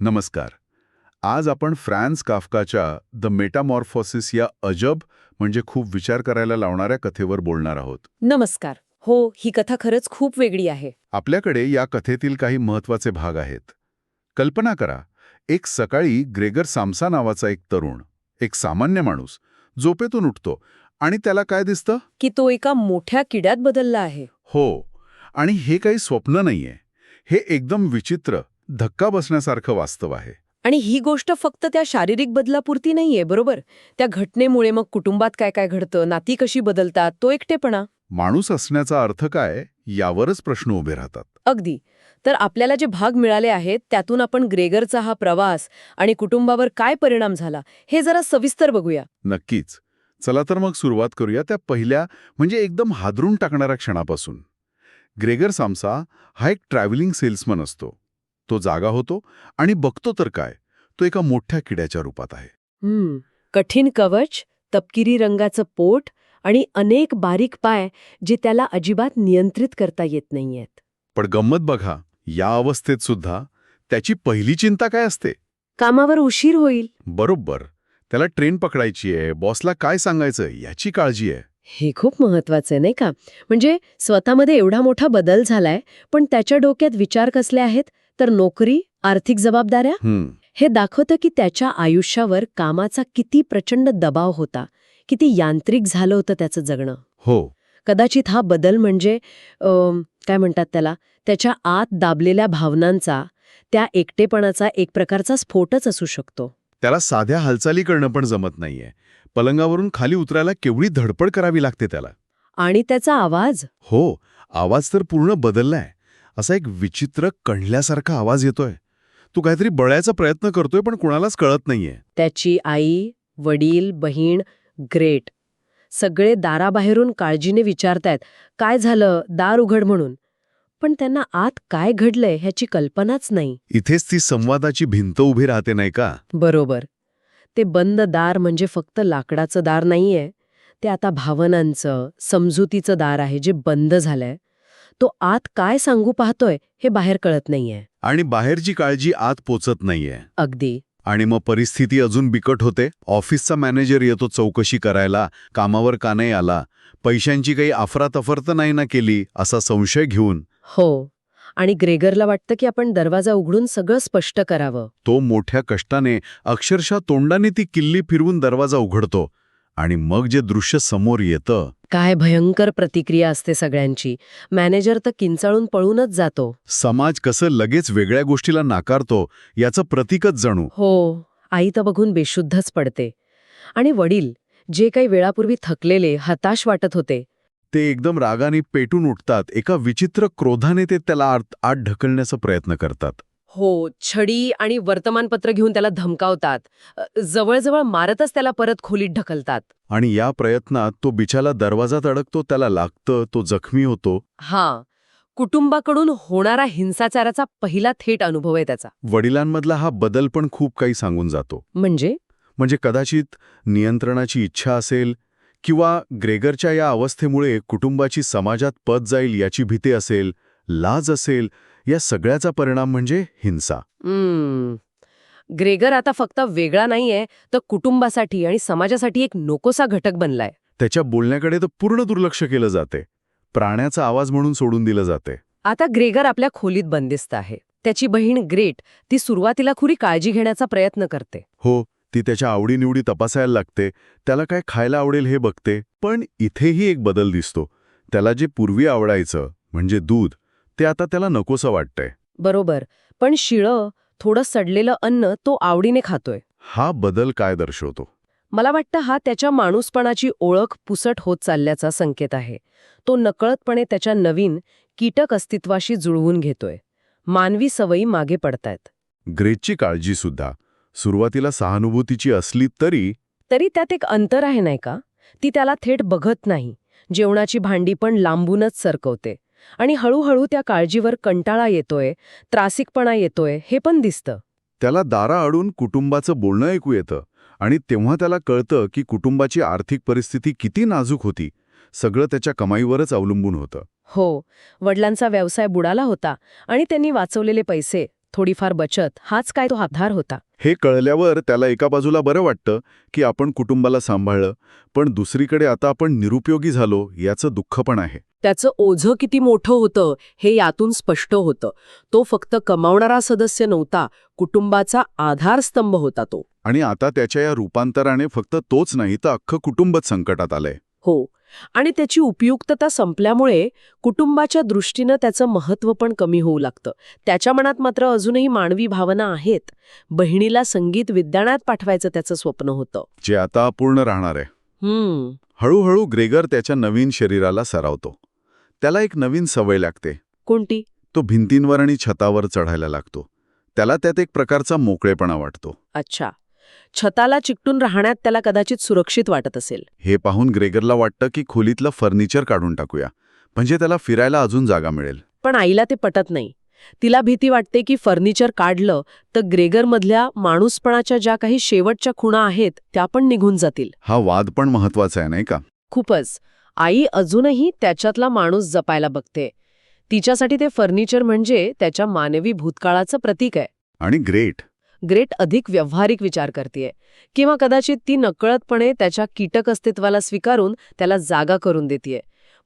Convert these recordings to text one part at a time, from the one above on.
नमस्कार. आज आपण फ्रान्स काफकाच्या द मेटामॉर्फोसिस या अजब म्हणजे खूप विचार करायला लावणाऱ्या कथेवर बोलणार आहोत. नमस्कार. हो ही कथा खरंच खूप वेगळी आहे. आपल्याकडे या कथेतील काही महत्त्वाचे भाग आहेत. कल्पना करा एक सकाळी ग्रेगर सामसा नावाचा एक तरुण एक सामान्य माणूस झोपेतून उठतो आणि त्याला काय दिसतं? की तो एका मोठ्या किड्यात बदलला आहे. हो आणि हे काही स्वप्न नाहीये. हे एकदम विचित्र धक्का बसण्यासारखं वास्तव आहे. आणि ही गोष्ट फक्त त्या शारीरिक बदलापुरती नाहीये बरोबर? त्या घटनेमुळे मग कुटुंबात काय काय घडतं नाती कशी बदलतात तो एकटेपणा. माणूस असण्याचा अर्थ काय यावरच प्रश्न उभे राहतात. अगदी. तर आपल्याला जे भाग मिळाले आहेत त्यातून आपण ग्रेगरचा हा प्रवास आणि कुटुंबावर काय परिणाम झाला हे जरा सविस्तर बघूया. नक्कीच. चला तर मग सुरुवात करूया त्या पहिल्या म्हणजे एकदम हादरून टाकणाऱ्या क्षणापासून. ग्रेगर सामसा हा एक ट्रॅव्हलिंग सेल्समन असतो. तो जागा होतो आणि बघतो तर काय तो एका मोठ्या किड्याच्या रूपात आहे. हम्म कठीण कवच तपकिरी रंगाचं पोट आणि अनेक बारीक पाय जे त्याला अजिबात नियंत्रित करता येत नाहीयेत. पण गंमत बघा या अवस्थेत सुद्धा त्याची पहिली चिंता काय असते? कामावर उशीर होईल. बरोबर त्याला ट्रेन पकडायची आहे बॉसला काय सांगायचं याची काळजी आहे. हे खूप महत्वाचं आहे नाही का? म्हणजे स्वतःमध्ये एवढा मोठा बदल झालाय पण त्याच्या डोक्यात विचार कसले आहेत? तर नोकरी आर्थिक जबाबदाऱ्या? हे दाखवतं की त्याच्या आयुष्यावर कामाचा किती प्रचंड दबाव होता किती यांत्रिक झालं होतं त्याचं जगणं. हो. कदाचित हा बदल म्हणजे काय म्हणतात त्याला त्याच्या आत दाबलेल्या भावनांचा त्या एकटेपणाचा एक प्रकारचा स्फोटच असू शकतो. त्याला साध्या हालचाली करणं पण जमत नाहीये. पलंगावरून खाली उतरायला केवढी धडपड करावी लागते त्याला. आणि त्याचा आवाज? हो आवाज तर पूर्ण बदललाय. असा एक विचित्र कणल्यासारखा आवाज येतोय. तू काहीतरी बळायचा प्रयत्न करतोय पण कुणालाच कळत नाहीये. त्याची आई वडील बहीण ग्रेट. सगळे दाराबाहेरून काळजीने विचारतायत काय झालं? दार उघड म्हणून. पण त्यांना आत काय घडलंय ह्याची कल्पनाच नाही. इथेच ती संवादाची भिंत उभी राहते नाही का? बरोबर. ते बंद दार म्हणजे फक्त लाकडाचं दार नाहीये. ते आता भावनांचं समजुतीचं दार आहे जे बंद झालंय. तो आत काय सांगू पाहतोय हे बाहेर कळत नाहीये. आणि बाहेरची काळजी आत पोचत नाहीये. अगदी. आणि मग परिस्थिती अजून बिकट होते. ऑफिसचा मॅनेजर येतो चौकशी करायला कामावर का नाही आला पैशांची काही अफरातफर तर नाही ना केली असा संशय घेऊन. हो. आणि ग्रेगरला वाटतं की आपण दरवाजा उघडून सगळं स्पष्ट करावं. तो मोठ्या कष्टाने अक्षरशः तोंडाने ती किल्ली फिरवून दरवाजा उघडतो. आणि मग जे दृश्य समोर येतं काय भयंकर प्रतिक्रिया असते सगळ्यांची. मॅनेजर तर किंचाळून पळूनच जातो. समाज कसं लगेच वेगळ्या गोष्टीला नाकारतो याचं प्रतीकच जणू. हो आई तर बघून बेशुद्धच पडते. आणि वडील जे काही वेळापूर्वी थकलेले हताश वाटत होते. ते एकदम रागाने पेटून उठतात एका विचित्र क्रोधाने ते त्याला आत आत ढकलण्याचा प्रयत्न करतात. हो छडी आणि वर्तमानपत्र घेऊन त्याला धमकावतात. जवळजवळ मारतच त्याला परत खोलीत ढकलतात. आणि या प्रयत्नात तो बिचाला दरवाजात अडकतो त्याला लागतं तो जखमी होतो. हा. कुटुंबाकडून होणारा हिंसाचाराचा पहिला थेट अनुभव आहे त्याचा. वडिलांमधला हा बदल पण खूप काही सांगून जातो. म्हणजे? म्हणजे कदाचित नियंत्रणाची इच्छा असेल किंवा ग्रेगरच्या या अवस्थेमुळे कुटुंबाची समाजात पद जाईल याची भीती असेल लाज असेल या सगळ्याचा परिणाम म्हणजे हिंसा. हम्म. ग्रेगर आता फक्त वेगळा नाहीये तर कुटुंबासाठी आणि समाजासाठी एक नकोसा घटक बनलाय. त्याच्या बोलण्याकडे तर पूर्ण दुर्लक्ष केलं जाते. प्राण्याचा आवाज म्हणून सोडून दिलं जाते. आता ग्रेगर आपल्या खोलीत बंदिस्त आहे. त्याची बहीण ग्रेट ती सुरुवातीला खुरी काळजी घेण्याचा प्रयत्न करते. हो ती त्याच्या आवडीनिवडी तपासायला लागते त्याला काय खायला आवडेल हे बघते पण इथेही एक बदल दिसतो. त्याला जे पूर्वी आवडायचं म्हणजे दूध ते आता त्याला नकोसं वाटतंय. बरोबर पण शिळं थोडं सडलेलं अन्न तो आवडीने खातोय. हा बदल काय दर्शवतो? मला वाटतं हा त्याच्या माणूसपणाची ओळख पुसट होत चालल्याचा संकेत आहे. तो नकळतपणे त्याच्या नवीन कीटक अस्तित्वाशी जुळवून घेतोय. मानवी सवयी मागे पडतायत. ग्रेटची काळजी सुद्धा सुरुवातीला सहानुभूतीची असली तरी तरी त्यात एक अंतर आहे नाही का? ती त्याला थेट बघत नाही. जेवणाची भांडी पण लांबूनच सरकवते. आणि हळूहळू त्या काळजीवर कंटाळा येतोय त्रासिकपणा येतोय हे पण दिसतं. त्याला दारा अडून कुटुंबाचं बोलणं ऐकू येतं आणि तेव्हा त्याला कळतं की कुटुंबाची आर्थिक परिस्थिती किती नाजूक होती. सगळं त्याच्या कमाईवरच अवलंबून होतं. हो वडिलांचा व्यवसाय बुडाला होता आणि त्यांनी वाचवलेले पैसे थोडीफार बचत हाच काय तो आधार होता. हे कळल्यावर त्याला एका बाजूला बरं वाटतं की आपण कुटुंबाला सांभाळलं पण दुसरीकडे आता आपण निरुपयोगी झालो याचं दुःख पण आहे. त्याचं ओझं किती मोठं होतं हे यातून स्पष्ट होतं. तो फक्त कमावणारा सदस्य नव्हता कुटुंबाचा आधारस्तंभ होता तो. आणि आता त्याच्या या रूपांतराने फक्त तोच नाही तर अख्खं कुटुंबच संकटात आलंय. हो आणि त्याची उपयुक्तता संपल्यामुळे कुटुंबाच्या दृष्टीनं त्याचं महत्त्व पण कमी होऊ लागतं. त्याच्या मनात मात्र अजूनही मानवी भावना आहेत. बहिणीला संगीत विद्यालयात पाठवायचं त्याचं स्वप्न होतं. जे आता अपूर्ण राहणार आहे. हम्म. हळूहळू ग्रेगर त्याच्या नवीन शरीराला सरावतो. त्याला एक नवीन सवय लागते. कोणती? तो भिंतींवर आणि छतावर चढायला लागतो. त्याला त्यात एक प्रकारचा मोकळेपणा वाटतो. अच्छा. छताला चिकटून राहण्यात त्याला कदाचित सुरक्षित वाटत असेल. हे पाहून ग्रेगरला वाटतं की खोलीतलं फर्निचर काढून टाकूया म्हणजे त्याला फिरायला अजून जागा मिळेल. पण आईला ते पटत नाही. तिला भीती वाटते की फर्निचर काढलं तर ग्रेगरमधल्या माणूसपणाच्या ज्या काही शेवटच्या खुणा आहेत त्या पण निघून जातील. हा वाद पण महत्त्वाचा आहे नाही का? खूपच. आई अजूनही त्याच्यातला माणूस जपायला बघते. तिच्यासाठी ते फर्निचर म्हणजे त्याच्या मानवी भूतकाळाचं प्रतीक आहे. आणि ग्रेट. ग्रेट अधिक व्यावहारिक विचार करतेय. किंवा कदाचित ती नकळतपणे त्याच्या कीटक अस्तित्वाला स्वीकारून त्याला जागा करून देतेय.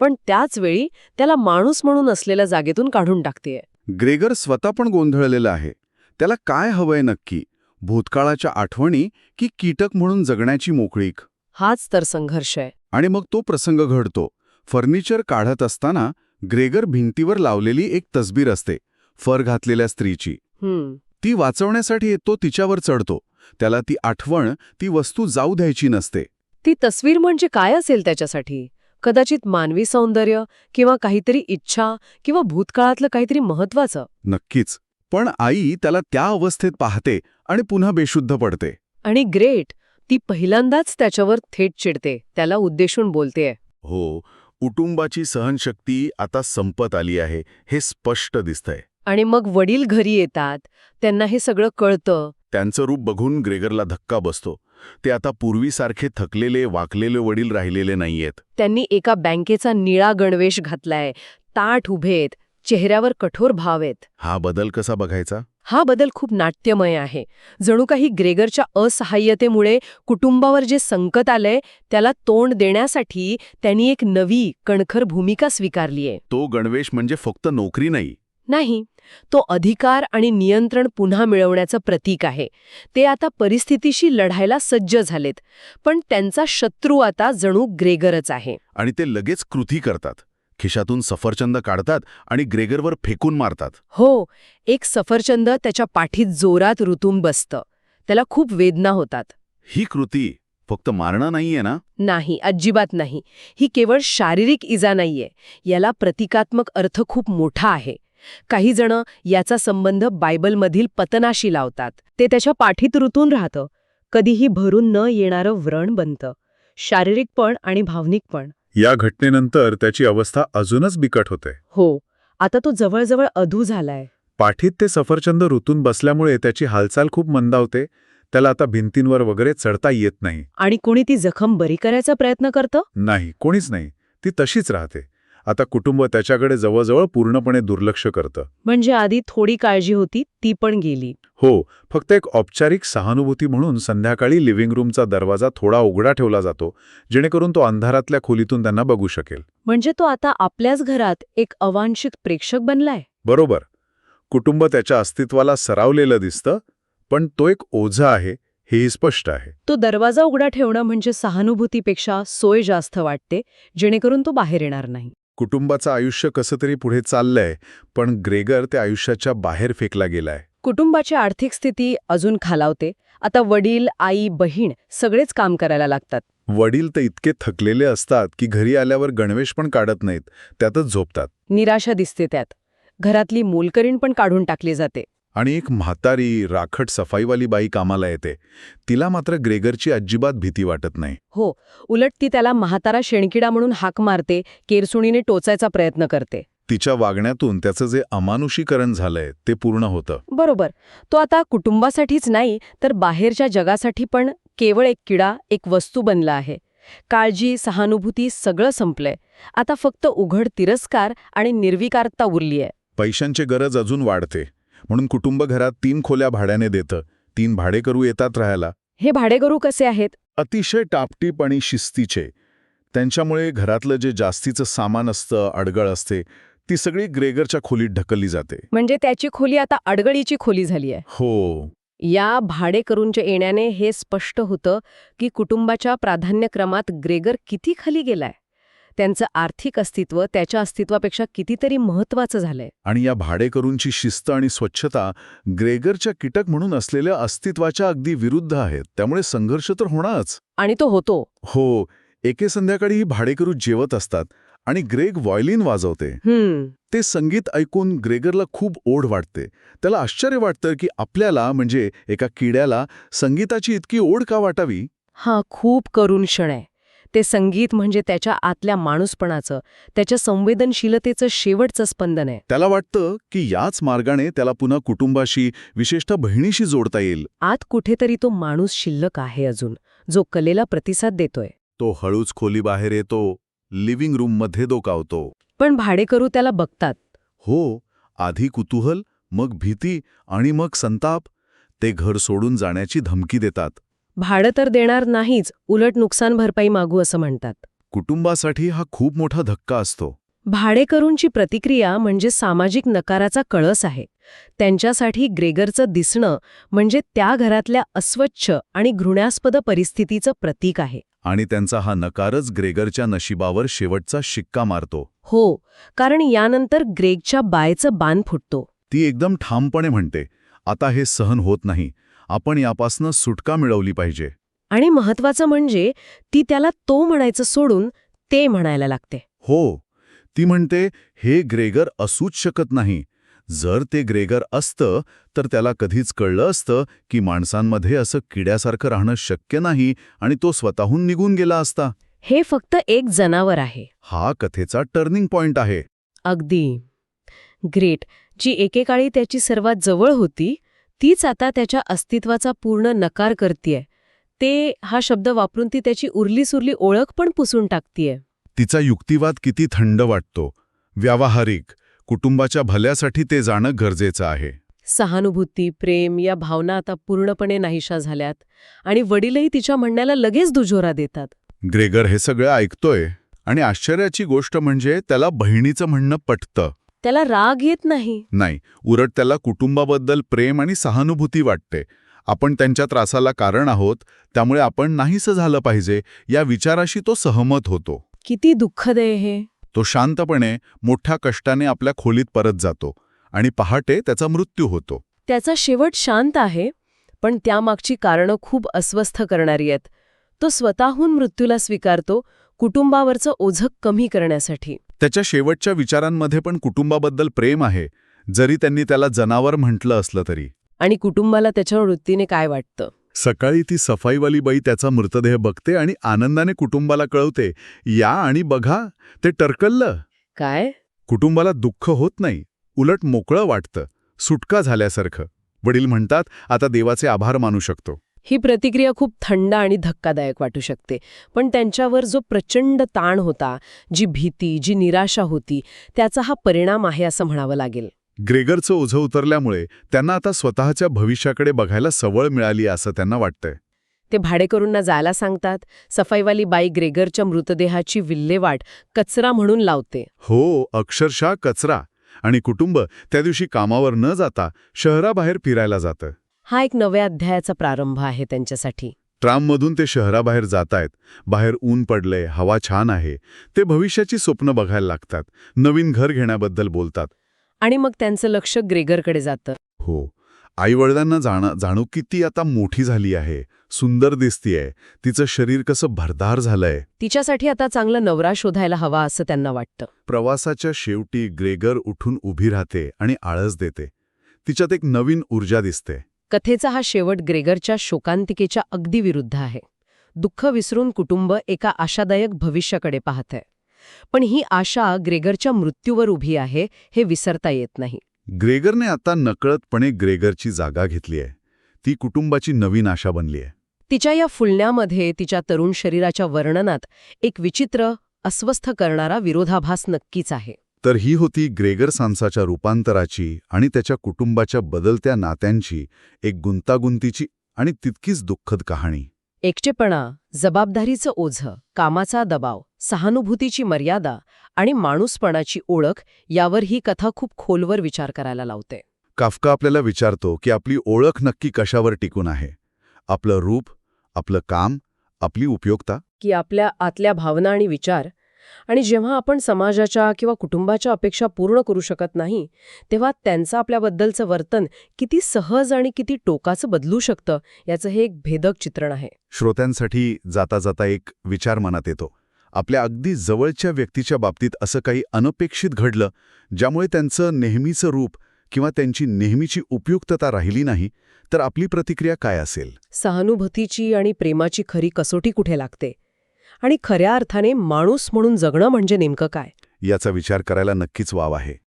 पण त्याच वेळी त्याला माणूस म्हणून असलेल्या जागेतून काढून टाकतेय. ग्रेगर स्वतः पण गोंधळलेला आहे. त्याला काय हवंय नक्की? भूतकाळाच्या आठवणी की कीटक म्हणून जगण्याची मोकळीक? हाच तर संघर्ष आहे. आणि मग तो प्रसंग घडतो. फर्निचर काढत असताना ग्रेगर भिंतीवर लावलेली एक तसबीर असते. फर घातलेल्या स्त्रीची. हम्म. ती वाचवण्यासाठी तो तिच्यावर चढतो. त्याला ती आठवण ती वस्तू जाऊ द्यायची नसते. ती तस्वीर म्हणजे काय असेल त्याच्यासाठी? कदाचित मानवी सौंदर्य किंवा काहीतरी इच्छा किंवा भूतकाळातलं काहीतरी महत्वाचं नक्कीच. पण आई त्याला त्या अवस्थेत पाहते आणि पुन्हा बेशुद्ध पडते. आणि ग्रेट ती पहिल्यांदाच त्याच्यावर थेट चिडते त्याला उद्देशून बोलतेय. हो कुटुंबाची सहनशक्ती आता संपत आली आहे हे स्पष्ट दिसतंय. आणि मग वडील घरी येतात. त्यांना हे सगळं कळतं. त्यांचं रूप बघून ग्रेगरला धक्का बसतो. ते आता पूर्वीसारखे थकलेले वाकलेले वडील राहिलेले नाहीयेत. त्यांनी एका बँकेचा निळा गणवेश घातलाय. ताठ उभेत. चेहऱ्यावर कठोर भाव आहेत. हा बदल कसा बघायचा? हा बदल खूप नाट्यमय आहे. जणू काही ग्रेगरच्या असहाय्यतेमुळे कुटुंबावर जे संकट आलंय त्याला तोंड देण्यासाठी त्यांनी एक नवी कणखर भूमिका स्वीकारलीय. तो गणवेश म्हणजे फक्त नोकरी नाही. नाही तो अधिकार आणि नियंत्रण पुन्हा मिळवण्याचं प्रतीक आहे. ते आता परिस्थितीशी लढायला सज्ज झालेत पण त्यांचा शत्रू आता जणू ग्रेगरच आहे. आणि ते लगेच कृती करतात. खिशातून सफरचंद काढतात आणि ग्रेगरवर फेकून मारतात. हो एक सफरचंद त्याच्या पाठीत जोरात रुतून बसतं. त्याला खूप वेदना होतात. ही कृती फक्त मारणं नाहीये ना? नाही अजिबात नाही. ही केवळ शारीरिक इजा नाहीये. याला प्रतिकात्मक अर्थ खूप मोठा आहे. काही जण याचा संबंध बायबलमधील पतनाशी लावतात. ते त्याच्या पाठीत ऋतून राहतं. कधीही भरून न येणारं व्रण बनतं. शारीरिक पण आणि भावनिक पण. या घटनेनंतर त्याची अवस्था अजूनच बिकट होते. हो. आता तो जवळजवळ अधू झालाय. पाठीत ते सफरचंद ऋतून बसल्यामुळे त्याची हालचाल खूप मंदावते. त्याला आता भिंतींवर वगैरे चढता येत नाही. आणि कोणी ती जखम बरी करायचा प्रयत्न करतं? नाही कोणीच नाही. ती तशीच राहते. आता कुटुंब त्याच्याकडे जवळजवळ पूर्णपणे दुर्लक्ष करतं. म्हणजे आधी थोडी काळजी होती ती पण गेली. हो फक्त एक औपचारिक सहानुभूती म्हणून संध्याकाळी लिव्हिंग रूमचा दरवाजा थोडा उघडा ठेवला जातो जेणेकरून तो अंधारातल्या खोलीतून त्यांना बघू शकेल. म्हणजे तो आता आपल्याच घरात एक अवांशिक प्रेक्षक बनलाय? बरोबर. कुटुंब त्याच्या अस्तित्वाला सरावलेलं दिसतं पण तो एक ओझा आहे हेही स्पष्ट आहे. तो दरवाजा उघडा ठेवणं म्हणजे सहानुभूतीपेक्षा सोय जास्त वाटते जेणेकरून तो बाहेर येणार नाही. कुटुंबाचं आयुष्य कसं तरी पुढे चाललंय पण ग्रेगर त्या आयुष्याच्या बाहेर फेकला गेलाय. कुटुंबाची आर्थिक स्थिती अजून खालावते. आता वडील आई बहीण सगळेच काम करायला लागतात. वडील तर इतके थकलेले असतात की घरी आल्यावर गणवेश पण काढत नाहीत त्यातच झोपतात. निराशा दिसते त्यात. घरातली मोलकरीण पण काढून टाकली जाते. आणि एक म्हातारी राखट सफाईवाली बाई कामाला येते. तिला मात्र ग्रेगरची अजिबात भीती वाटत नाही. हो उलट ती त्याला म्हातारा शेणकिडा म्हणून हाक मारते केरसुणीने टोचायचा प्रयत्न करते. तिच्या वागण्यातून त्याचं जे अमानुषीकरण झालंय ते पूर्ण होतं. बरोबर. तो आता कुटुंबासाठीच नाही तर बाहेरच्या जगासाठी पण केवळ एक किडा एक वस्तू बनला आहे. काळजी सहानुभूती सगळं संपलंय. आता फक्त उघड तिरस्कार आणि निर्विकारता उरलीय. पैशांची गरज अजून वाढते. म्हणून कुटुंब घरात तीन खोल्या भाड्याने देतं. तीन भाडेकरू येतात राहायला. हे भाडेकरू कसे आहेत? अतिशय टापटीप आणि शिस्तीचे. त्यांच्यामुळे घरातलं जे जास्तीचं सामान असतं अडगळ असते ती सगळी ग्रेगरच्या खोलीत ढकलली जाते. म्हणजे त्याची खोली आता अडगळीची खोली झाली आहे. हो. या भाडेकरूंच्या येण्याने हे स्पष्ट होतं की कुटुंबाच्या प्राधान्यक्रमात ग्रेगर किती खाली गेलाय. त्यांचं आर्थिक अस्तित्व त्याच्या अस्तित्वापेक्षा कितीतरी महत्वाचं झालंय. आणि या भाडेकरूंची शिस्त आणि स्वच्छता ग्रेगरच्या कीटक म्हणून असलेल्या अस्तित्वाच्या अगदी विरुद्ध आहेत. त्यामुळे संघर्ष तर होणारच. आणि तो होतो. हो एके संध्याकाळी ही भाडेकरू जेवत असतात आणि ग्रेग व्हायलिन वाजवते. ते संगीत ऐकून ग्रेगरला खूप ओढ वाटते. त्याला आश्चर्य वाटतं की आपल्याला म्हणजे एका किड्याला संगीताची इतकी ओढ का वाटावी? हा खूप करुण क्षण आहे. ते संगीत म्हणजे त्याच्या आतल्या माणूसपणाचं त्याच्या संवेदनशीलतेचं शेवटचं स्पंदन आहे. त्याला वाटतं की याच मार्गाने त्याला पुन्हा कुटुंबाशी विशेषतः बहिणीशी जोडता येईल. आत कुठेतरी तो माणूस शिल्लक आहे अजून जो कलेला प्रतिसाद देतोय. तो हळूच खोली बाहेर येतो लिव्हिंग रूममध्ये डोकावतो. पण भाडेकरू त्याला बघतात. हो आधी कुतूहल मग भीती आणि मग संताप ते घर सोडून जाण्याची धमकी देतात. भाडं तर देणार नाहीच उलट नुकसान भरपाई मागू असं म्हणतात. कुटुंबासाठी हा खूप मोठा धक्का असतो. भाडेकरूंची प्रतिक्रिया म्हणजे सामाजिक नकाराचा कळस आहे. त्यांच्यासाठी ग्रेगरचं दिसणं म्हणजे त्या घरातल्या अस्वच्छ आणि घृणास्पद परिस्थितीचं प्रतीक आहे. आणि त्यांचा हा नकारच ग्रेगरच्या नशिबावर शेवटचा शिक्का मारतो. हो कारण यानंतर ग्रेगच्या बायचं बाण फुटतो. ती एकदम ठामपणे म्हणते आता हे सहन होत नाही. आपण यापासनं सुटका मिळवली पाहिजे. आणि महत्वाचं म्हणजे ती त्याला तो म्हणायचं सोडून ते म्हणायला लागते. हो ती म्हणते हे ग्रेगर असूच शकत नाही. जर ते ग्रेगर असतं तर त्याला कधीच कळलं असतं की माणसांमध्ये असं किड्यासारखं राहणं शक्य नाही आणि तो स्वतःहून निघून गेला असता. हे फक्त एक जनावर आहे. हा कथेचा टर्निंग पॉइंट आहे. अगदी. ग्रेट. जी एकेकाळी त्याची सर्वात जवळ होती तीच आता त्याच्या अस्तित्वाचा पूर्ण नकार करतीये. ते हा शब्द वापरून ती त्याची उरलीसुरली ओळख पण पुसून टाकतीये. तिचा युक्तिवाद किती थंड वाटतो. व्यावहारिक कुटुंबाच्या भल्यासाठी ते जाणं गरजेचं आहे. सहानुभूती प्रेम या भावना आता पूर्णपणे नाहीशा झाल्यात आणि वडीलही तिच्या म्हणण्याला लगेच दुजोरा देतात. ग्रेगर हे सगळं ऐकतोय आणि आश्चर्याची गोष्ट म्हणजे त्याला बहिणीचं म्हणणं पटतं. त्याला राग येत नाही. नाही उलट त्याला कुटुंबाबद्दल प्रेम आणि सहानुभूती वाटते. आपण त्यांच्या त्रासाला कारण आहोत त्यामुळे आपण नाहीसं झालं पाहिजे या विचाराशी तो सहमत होतो. किती दुःखद आहे हे. तो शांतपणे मोठ्या कष्टाने आपल्या खोलीत परत जातो आणि पहाटे त्याचा मृत्यू होतो. त्याचा शेवट शांत आहे पण त्यामागची कारणं खूप अस्वस्थ करणारी आहेत. तो स्वतःहून मृत्यूला स्वीकारतो कुटुंबावरचं ओझं कमी करण्यासाठी. त्याच्या शेवटच्या विचारांमध्ये पण कुटुंबाबद्दल प्रेम आहे जरी त्यांनी त्याला जनावर म्हटलं असलं तरी. आणि कुटुंबाला त्याच्या वृत्तीने काय वाटतं? सकाळी ती सफाईवाली बाई त्याचा मृतदेह बघते आणि आनंदाने कुटुंबाला कळवते या आणि बघा ते टरकललं. काय? कुटुंबाला दुःख होत नाही उलट मोकळं वाटतं सुटका झाल्यासारखं. वडील म्हणतात आता देवाचे आभार मानू शकतो. ही प्रतिक्रिया खूप थंड आणि धक्कादायक वाटू शकते. पण त्यांच्यावर जो प्रचंड ताण होता जी भीती जी निराशा होती त्याचा हा परिणाम आहे असं म्हणावं लागेल. ग्रेगरचं ओझं उतरल्यामुळे त्यांना आता स्वतःच्या भविष्याकडे बघायला सवळ मिळाली असं त्यांना वाटतंय. ते भाडेकरूंना जायला सांगतात सफाईवाली बाई ग्रेगरच्या मृतदेहाची विल्हेवाट कचरा म्हणून लावते. हो अक्षरशः कचरा. आणि कुटुंब त्या दिवशी कामावर न जाता शहराबाहेर फिरायला जातं. हा एक नव्या अध्यायाचा प्रारंभ आहे त्यांच्यासाठी. ट्राममधून ते शहराबाहेर जातायत. बाहेर ऊन पडलंय हवा छान आहे. ते भविष्याची स्वप्न बघायला लागतात. नवीन घर घेण्याबद्दल बोलतात. आणि मग त्यांचं लक्ष ग्रेगरकडे जातं. हो. आईवडिलांना जाणं जाणू की ती आता मोठी झाली आहे. सुंदर दिसतीये. तिचं शरीर कसं भरदार झालंय. तिच्यासाठी आता चांगला नवरा शोधायला हवा असं त्यांना वाटतं. प्रवासाच्या शेवटी ग्रेगर उठून उभी राहते आणि आळस देते. तिच्यात एक नवीन ऊर्जा दिसते. कथेचा हा शेवट ग्रेगरच्या शोकांतिकेच्या अगदी विरुद्ध आहे. दुःख विसरून कुटुंब एका आशादायक भविष्याकडे पाहत आहे पण ही आशा ग्रेगरच्या मृत्यूवर उभी आहे हे विसरता येत नाही. ग्रेगरने आता नकळतपणे ग्रेगरची जागा घेतली आहे. ती कुटुंबाची नवीन आशा बनली आहे. तिच्या या फुलण्यामध्ये तिच्या तरुण शरीराच्या वर्णनात एक विचित्र अस्वस्थ करणारा विरोधाभास नक्कीच आहे. तर ही होती ग्रेगर सांसाच्या रूपांतराची आणि त्याच्या कुटुंबाच्या बदलत्या नात्यांची एक गुंतागुंतीची आणि तितकीच दुःखद कहाणी. एकटेपणा जबाबदारीचं ओझं कामाचा दबाव सहानुभूतीची मर्यादा आणि माणूसपणाची ओळख यावर ही कथा खूप खोलवर विचार करायला लावते. काफका आपल्याला विचारतो की आपली ओळख नक्की कशावर टिकून आहे? आपलं रूप आपलं काम आपली उपयोगिता? की आपल्या आतल्या भावना आणि विचार आणि जेव्हा आपण समाजाच्या किंवा कुटुंबाच्या अपेक्षा पूर्ण करू शकत नाही तेव्हा त्यांचं आपल्याबद्दलचं वर्तन किती सहज आणि किती टोकाचं बदलू शकतं याचं हे एक भेदक चित्रण आहे. श्रोत्यांसाठी जाता जाता एक विचार मनात येतो. आपल्या अगदी जवळच्या व्यक्तीच्या बाबतीत असं काही अनपेक्षित घडलं ज्यामुळे त्यांचं नेहमीचं रूप किंवा त्यांची नेहमीची उपयुक्तता राहिली नाही तर आपली प्रतिक्रिया काय असेल? सहानुभूतीची आणि प्रेमाची खरी कसोटी कुठे लागते? आणि खऱ्या अर्थाने माणूस म्हणून जगणं म्हणजे नेमकं काय? याचा विचार करायला नक्कीच वाव आहे.